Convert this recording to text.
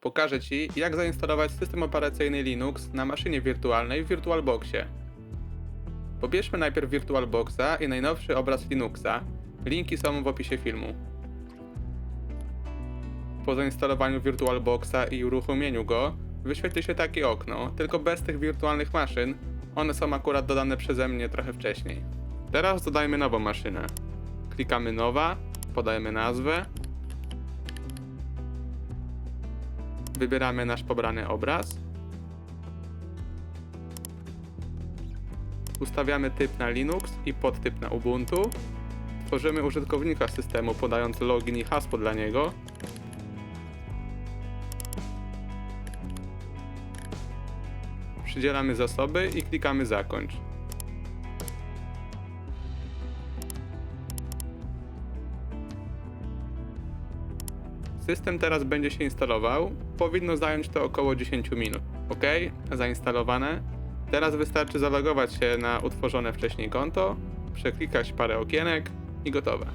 Pokażę Ci, jak zainstalować system operacyjny Linux na maszynie wirtualnej w VirtualBoxie. Pobierzmy najpierw VirtualBoxa i najnowszy obraz Linuxa. Linki są w opisie filmu. Po zainstalowaniu VirtualBoxa i uruchomieniu go, wyświetli się takie okno, tylko bez tych wirtualnych maszyn. One są akurat dodane przeze mnie trochę wcześniej. Teraz dodajmy nową maszynę. Klikamy nowa, podajemy nazwę. Wybieramy nasz pobrany obraz. Ustawiamy typ na Linux i podtyp na Ubuntu. Tworzymy użytkownika systemu podając login i hasło dla niego. Przydzielamy zasoby i klikamy zakończ. System teraz będzie się instalował. Powinno zająć to około 10 minut. OK, zainstalowane. Teraz wystarczy zalogować się na utworzone wcześniej konto, przeklikać parę okienek i gotowe.